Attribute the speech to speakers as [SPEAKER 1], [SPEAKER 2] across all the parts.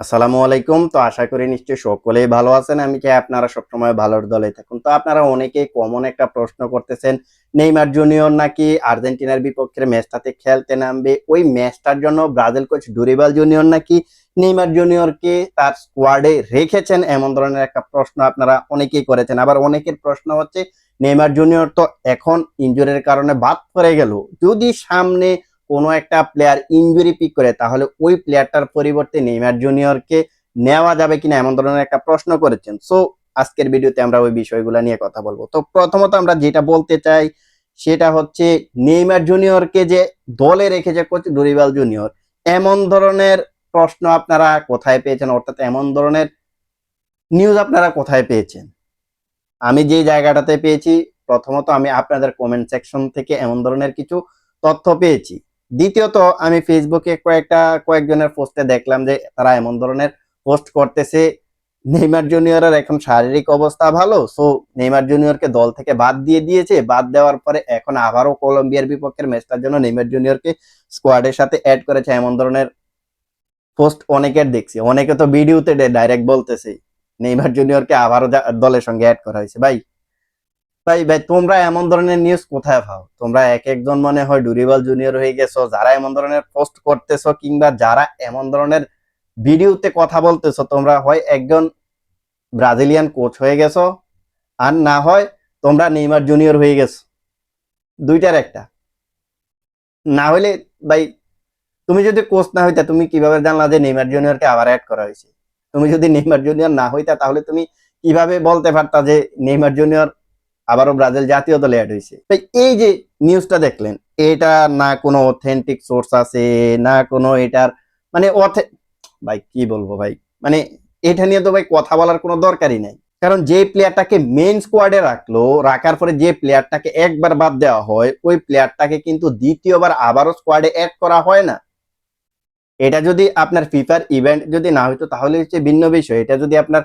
[SPEAKER 1] আসসালামু আলাইকুম। তো আশা করি নিশ্চয়ই সকলেই ভালো আছেন। আমি চাই আপনারা সবসময় ভালোর দলে থাকুন। তো আপনারা অনেকেই কমন একটা প্রশ্ন করতেছেন, নেইমার জুনিয়র নাকি আর্জেন্টিনার বিপক্ষে ম্যাচটাতে খেলতে নামবে? ওই ম্যাচটার জন্য ব্রাজিল কোচ ডুরিবাল জুনিয়র নাকি নেইমার জুনিয়রকে তার স্কোয়াডে রেখেছেন? এমন ধরনের একটা প্রশ্ন আপনারা অনেকেই করেছেন। আবার অনেকের প্রশ্ন হচ্ছে, নেইমার জুনিয়র তো এখন ইনজুরির কারণে বাদ পড়ে গেল। যদি সামনে কোনো একটা প্লেয়ার ইনজুরি পিক করে, তাহলে ওই প্লেয়ারটার পরিবর্তে নেইমার জুনিয়রকে নেওয়া যাবে কিনা এমন ধরনের একটা প্রশ্ন করেছেন। সো আজকের ভিডিওতে আমরা ওই বিষয়গুলো নিয়ে কথা বলব। তো প্রথমত আমরা যেটা বলতে চাই, সেটা হচ্ছে নেইমার জুনিয়রকে যে দলে রেখেছে কোচ ডুরিবাল জুনিয়র, এমন ধরনের প্রশ্ন আপনারা কোথায় পেয়েছেন? অর্থাৎ এমন ধরনের নিউজ আপনারা কোথায় পেয়েছেন? আমি যে জায়গাটাতে পেয়েছি, প্রথমত আমি আপনাদের কমেন্ট সেকশন থেকে এমন ধরনের কিছু তথ্য পেয়েছি। দ্বিতীয়ত, আমি ফেসবুকে কয়েকটা, কয়েকজনের পোস্টে দেখলাম যে তারা এমন ধরনের পোস্ট করতেছে। নেইমার জুনিয়রের এখন শারীরিক অবস্থা ভালো সো নেইমার জুনিয়রকে দল থেকে বাদ দিয়ে দিয়েছে। বাদ দেওয়ার পরে এখন আবারও কলম্বিয়ার বিপক্ষের ম্যাচটার জন্য নেইমার জুনিয়রকে স্কোয়াডের সাথে অ্যাড করেছে এমন ধরনের পোস্ট অনেকের দেখছি। অনেকে তো ভিডিওতে ডাইরেক্ট বলতেছে নেইমার জুনিয়রকে আবারও দলের সঙ্গে অ্যাড করা হয়েছে। ভাই ভাই ভাই, তোমরা এমন ধরনের নিউজ কোথায় পাও? তোমরা এক একজন মনে হয় ডুরিবাল জুনিয়র হয়ে গেছো, যারা এমন ধরনের পোস্ট করতেছো কিংবা যারা এমন ধরনের ভিডিওতে কথা বলতেছো, তোমরা হয় একজন ব্রাজিলিয়ান কোচ হয়ে গেছো, আর না হয় তোমরা নেইমার জুনিয়র হয়ে গেছো। দুইটার একটা। না হলে, ভাই, তুমি যদি কোচ না হইতা, তুমি কীভাবে জানলা যে নেইমার জুনিয়রকে আবার অ্যাড করা হয়েছে? তুমি যদি নেইমার জুনিয়র না হইতা, তাহলে তুমি কীভাবে বলতে পারতা যে নেইমার জুনিয়র আবারও ব্রাজিল জাতীয় দলে অ্যাড হয়েছে। তাই এই যে নিউজটা দেখলেন, এটা না কোনো অথেন্টিক সোর্স আছে, না কোনো এটার মানে ভাই, কি বলব ভাই? মানে এটা নিয়ে তো ভাই কথা বলার কোনো দরকারই নাই। কারণ যে প্লেয়ারটাকে মেন স্কোয়াডে রাখল, রাখার পরে যে প্লেয়ারটাকে একবার বাদ দেওয়া হয়, ওই প্লেয়ারটাকে কিন্তু দ্বিতীয়বার আবারও স্কোয়াডে অ্যাড করা হয় না। এটা যদি আপনার ফিফার ইভেন্ট যদি না হইতো, তাহলে হচ্ছে ভিন্ন বিষয়। এটা যদি আপনার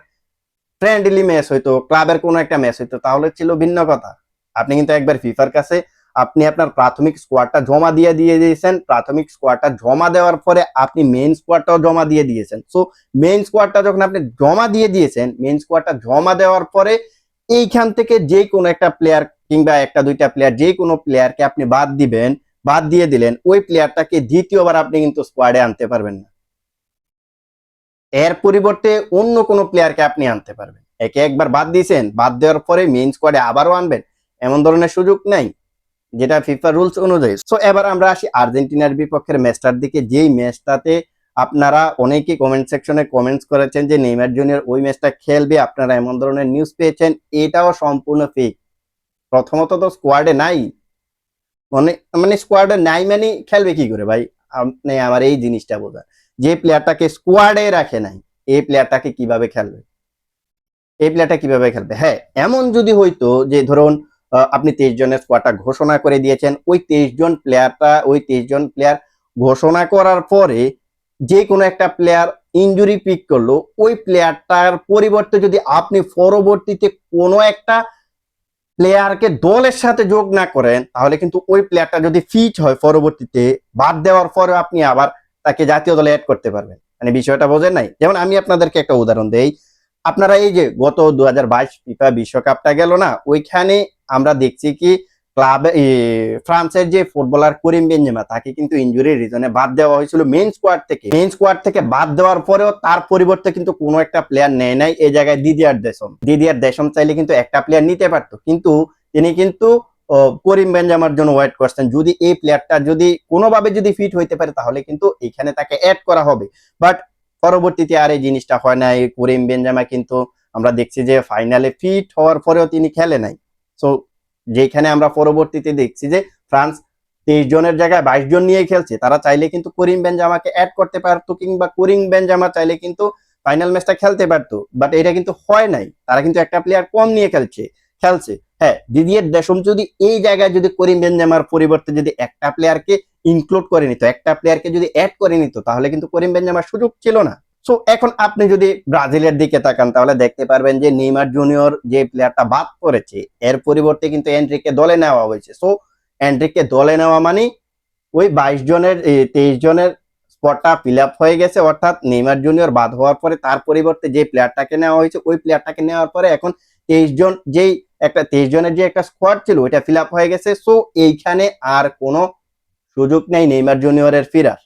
[SPEAKER 1] ফ্রেন্ডলি ম্যাচ হইতো ক্লাবের কোনো একটা ম্যাচ হইতো, তাহলে ছিল ভিন্ন কথা। আপনি কিন্তু একবার ফিফার কাছে আপনি আপনার প্রাথমিক স্কোয়াডটা জমা দিয়ে দিয়ে দিয়েছেন, প্রাথমিক স্কোয়াডটা জমা দেওয়ার পরে আপনি মেইন স্কোয়াডটাও জমা দিয়ে দিয়েছেন। সো মেইন স্কোয়াডটা যখন আপনি জমা দিয়ে দিয়েছেন মেইন স্কোয়াডটা জমা দেওয়ার পরে এইখান থেকে যে কোনো একটা প্লেয়ার কিংবা একটা দুইটা প্লেয়ার যে কোনো প্লেয়ারকে আপনি বাদ দিবেন, বাদ দিয়ে দিলেন, ওই প্লেয়ারটাকে দ্বিতীয়বার আপনি কিন্তু স্কোয়াডে আনতে পারবেন না। এর পরিবর্তে অন্য কোনো প্লেয়ারকে আপনি আনতে পারবেন। একে একবার বাদ দিয়েছেন, বাদ দেওয়ার পরে মেইন স্কোয়াডে আবারও আনবেন, এমন ধরনের সুযোগ নাই, যেটা ফিফা রুলস অনুযায়ী। সো এবার আমরা আসি আর্জেন্টিনার বিপক্ষের ম্যাচটার দিকে। যেই ম্যাচটাতে আপনারা অনেকেই কমেন্ট সেকশনে কমেন্টস করেছেন যে নেইমার জুনিয়র ওই ম্যাচটা খেলবে, আপনারা এমন ধরনের নিউজ পেয়েছেন, এটাও সম্পূর্ণ ফেক প্রথমত তো স্কোয়াডে নাই। মানে মানে স্কোয়াডে নাই মানে খেলবে কি করে ভাই? আপনি আমার এই জিনিসটা বোঝা। যে প্লেয়ারটাকে স্কোয়াডে রাখে নাই, এই প্লেয়ারটাকে কীভাবে খেলবে? এই প্লেয়ারটা কীভাবে খেলবে? হ্যাঁ এমন যদি হইতো যে ধরুন আপনি তেইশ জনের স্কোয়াডটা ঘোষণা করে দিয়েছেন, ওই তেইশ জন প্লেয়ারটা ওই তেইশ জন প্লেয়ার ঘোষণা করার পরে যে কোনো একটা প্লেয়ার ইনজুরি পিক করল, ওই প্লেয়ারটার পরিবর্তে যদি আপনি পরবর্তীতে কোনো একটা প্লেয়ারকে দলের সাথে যোগ না করেন, তাহলে কিন্তু ওই প্লেয়ারটা যদি ফিট হয় পরবর্তীতে, বাদ দেওয়ার পরে আপনি আবার তাকে জাতীয় দলে অ্যাড করতে পারবেন। মানে বিষয়টা বোঝেন নাই। যেমন আমি আপনাদেরকে একটা উদাহরণ দেই। আপনারা এই যে গত দু হাজার বাইশ ফিফা বিশ্বকাপটা গেল না, ওইখানে আমরা দেখছি কি ক্লাবে ফ্রান্সের যে ফুটবলার করিম বেঞ্জেমা তাকে কিন্তু ইনজুরি রিজনে বাদ দেওয়া হয়েছিল মেন স্কোয়াড থেকে। মেইন স্কোয়াড থেকে বাদ দেওয়ার পরেও তার পরিবর্তে কিন্তু কোনো একটা প্লেয়ার নেয় নাই। এই জায়গায় দিদিয়ার দেশম। দিদিয়ার দেশম চাইলে কিন্তু একটা প্লেয়ার নিতে পারতো। কিন্তু তিনি কিন্তু করিম বেঞ্জামার জন্য ওয়েট করছেন। যদি এই প্লেয়ারটা যদি কোনোভাবে যদি ফিট হইতে পারে, তাহলে কিন্তু এখানে তাকে অ্যাড করা হবে। বাট পরবর্তীতে আর এই জিনিসটা হয় না এই করিম বেঞ্জামা কিন্তু আমরা দেখছি যে ফাইনালে ফিট হওয়ার পরেও তিনি খেলে নাই। সো যেখানে আমরা পরবর্তীতে দেখছি যে ফ্রান্স তেইশ জনের জায়গায় বাইশ জন নিয়ে খেলছে, তারা চাইলে কিন্তু করিম বেঞ্জামাকে অ্যাড করতে পারতো, কিংবা করিম বেঞ্জামা চাইলে কিন্তু ফাইনাল ম্যাচটা খেলতে পারতো। বাট এটা কিন্তু হয় নাই। তারা কিন্তু একটা প্লেয়ার কম নিয়ে খেলছে খেলছে। হ্যাঁ দিদিয়ের দেশম যদি এই জায়গায় যদি করিম বেঞ্জামার পরিবর্তে যদি একটা প্লেয়ারকে ইনক্লুড করে নিত, একটা প্লেয়ারকে যদি অ্যাড করে নিত, তাহলে কিন্তু করিম বেঞ্জামার সুযোগ ছিল না। সো এখন আপনি যদি ব্রাজিলের দিকে তাকান, তাহলে দেখতে পারবেন যে নেইমার জুনিয়র যে প্লেয়ারটা বাদ পড়েছে, এর পরিবর্তে কিন্তু এন্ট্রিকে দলে নেওয়া হয়েছে। সো এন্ট্রিকে দলে নেওয়া মানে ওই বাইশ জনের তেইশ জনের স্পটটা ফিল আপ হয়ে গেছে। অর্থাৎ নেইমার জুনিয়র বাদ হওয়ার পরে তার পরিবর্তে যে প্লেয়ারটাকে নেওয়া হয়েছে, ওই প্লেয়ারটাকে নেওয়ার পরে এখন তেইশ জন যেই একটা তেইশ জনের যে একটা স্কোয়াড ছিল, ওইটা ফিল হয়ে গেছে। সো এইখানে আর কোনো সুযোগ নেই নেইমার জুনিয়রের ফিরার।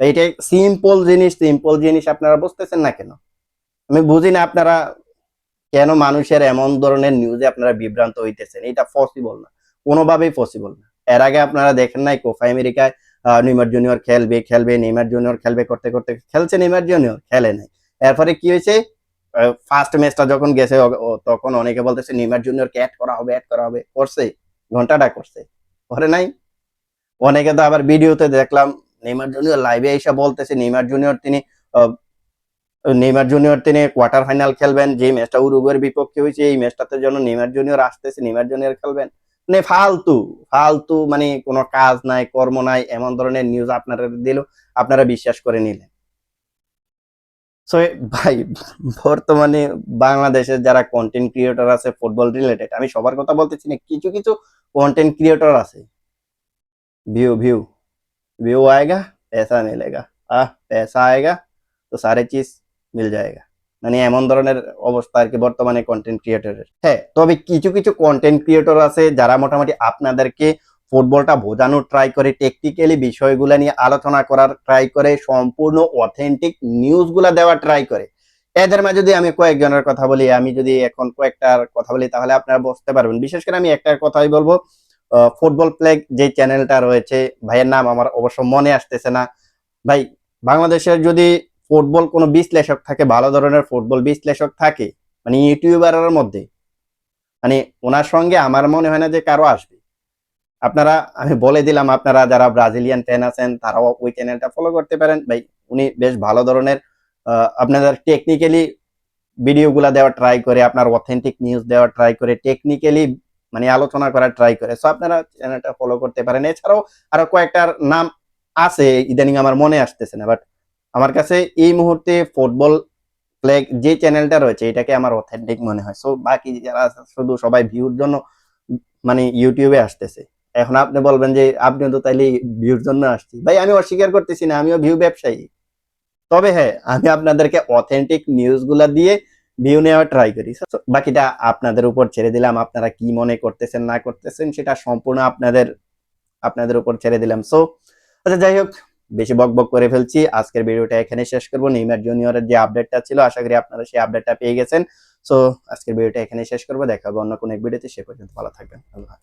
[SPEAKER 1] এটা সিম্পল জিনিস সিম্পল জিনিস আপনারা বুঝতেছেন না কেন? আমি বুঝি না আপনারা কেন মানুষের এমন ধরনের নিউজে আপনারা বিভ্রান্ত হইতেছেন। এটা পসিবল না। কোনোভাবেই পসিবল না। এর আগে আপনারা দেখেন নাই কোফা আমেরিকায় নেইমার জুনিয়র খেলবে খেলবে, নেইমার জুনিয়র খেলবে, করতে করতে, খেলছে নেইমার জুনিয়র খেলে নাই। এরপরে কি হয়েছে? ফার্স্ট ম্যাচটা যখন গেছে তখন অনেকে বলতেছে, নেইমার জুনিয়রকে অ্যাড করা হবে অ্যাড করা হবে। করছে, ঘন্টাটা করছে। করে নাই। অনেকে তো আবার ভিডিওতে দেখলাম, নেইমার জুনিয়র লাইভে এসে বলতেছে, নেইমার জুনিয়র তিনি নেইমার জুনিয়র তিনি কোয়ার্টার ফাইনাল খেলবেন যে ম্যাচটা উরুগুয়ের বিপক্ষে হয়েছে, এই ম্যাচটাতে জন্য নেইমার জুনিয়র আসতেছে, নেইমার জুনিয়র খেলবেন। মানে ফালতু ফালতু মানে কোনো কাজ নাই, কর্ম নাই, এমন ধরনের নিউজ আপনারা দিল, আপনারা বিশ্বাস করে নিলেন। সো ভাই, বর্তমানে বাংলাদেশে যারা কন্টেন্ট ক্রিয়েটর আছে ফুটবল রিলেটেড আমি সবার কথা বলতেছি না, কিছু কিছু কন্টেন্ট ক্রিয়েটর আছে। ভিউ ভিউ ভিউ আয়েগা, পেসা মিলেগা। আহ, পেসা আয়েগা, তো সারে চিজ মিল যায়গা। মানে এমন ধরনের অবস্থা আর কি বর্তমানে কন্টেন্ট ক্রিয়েটরের হ্যাঁ তবে কিছু কিছু কন্টেন্ট ক্রিয়েটর আছে, যারা মোটামুটি আপনাদেরকে ফুটবলটা বোঝানোর ট্রাই করে টেকনিক্যালি বিষয়গুলো নিয়ে আলোচনা করার ট্রাই করে, সম্পূর্ণ অথেন্টিক নিউজগুলা দেওয়ার ট্রাই করে। এদের মাঝে যদি আমি কয়েকজনের কথা বলি, আমি যদি এখন কয়েকটার কথা বলি, তাহলে আপনারা বুঝতে পারবেন। বিশেষ করে আমি একটার কথাই বলব ফুটবল প্লেগ যে চ্যানেলটা রয়েছে, ভাইয়ের নাম আমার অবশ্য মনে আসতেছে না। ভাই, বাংলাদেশের যদি ফুটবল কোনো বিশ্লেষক থাকে, ভালো ধরনের ফুটবল বিশ্লেষক থাকে মানে ইউটিউবারের মধ্যে মানে ওনার সঙ্গে আমার মনে হয় না যে কারও আসবে। আপনারা, আমি বলে দিলাম আপনারা যারা ব্রাজিলিয়ান ফ্যান আছেন, তারাও ওই চ্যানেলটা ফলো করতে পারেন। ভাই, উনি বেশ ভালো ধরনের আপনাদের টেকনিক্যালি ভিডিওগুলা দেওয়ার ট্রাই করে, আপনার অথেন্টিক নিউজ দেওয়ার ট্রাই করে টেকনিক্যালি মানে আলোচনা করার ট্রাই করে। সো আপনারা চ্যানেলটা ফলো করতে পারেন। এছাড়াও আরও কয়েকটার নাম আছে, ইদানিং আমার মনে আসতেছে না বাট আমার কাছে এই মুহূর্তে ফুটবল প্লেগ যে চ্যানেলটা রয়েছে, এটাকে আমার অথেন্টিক মনে হয়। সো বাকি যারা শুধু সবাই ভিউর জন্য মানে ইউটিউবে আসতেছে। এখন আপনি বলবেন যে আপনি তো তাইলে ভিউর জন্য আসছি। ভাই, আমি অস্বীকার করতেছি না, আমিও ভিউ ব্যবসায়ী। তবে হ্যাঁ আমি আপনাদেরকে অথেন্টিক নিউজগুলা দিয়ে ভিউ নেওয়ার ট্রাই করি। বাকিটা আপনাদের উপর ছেড়ে দিলাম, আপনারা কি মনে করতেছেন, না করতেছেন, সেটা সম্পূর্ণ আপনাদের আপনাদের উপর ছেড়ে দিলাম। সো আচ্ছা যাই হোক, বেশি বক বক করে ফেলছি। আজকের ভিডিওটা এখানে শেষ করব। নেইমার জুনিয়রের যে আপডেটটা ছিল, আশা করি আপনারা সেই আপডেটটা পেয়ে গেছেন। সো আজকের ভিডিওটা এখানে শেষ করব। দেখা হবে অন্য কোনো এক ভিডিওতে, সে পর্যন্ত ভালো থাকবেন। আল্লাহ।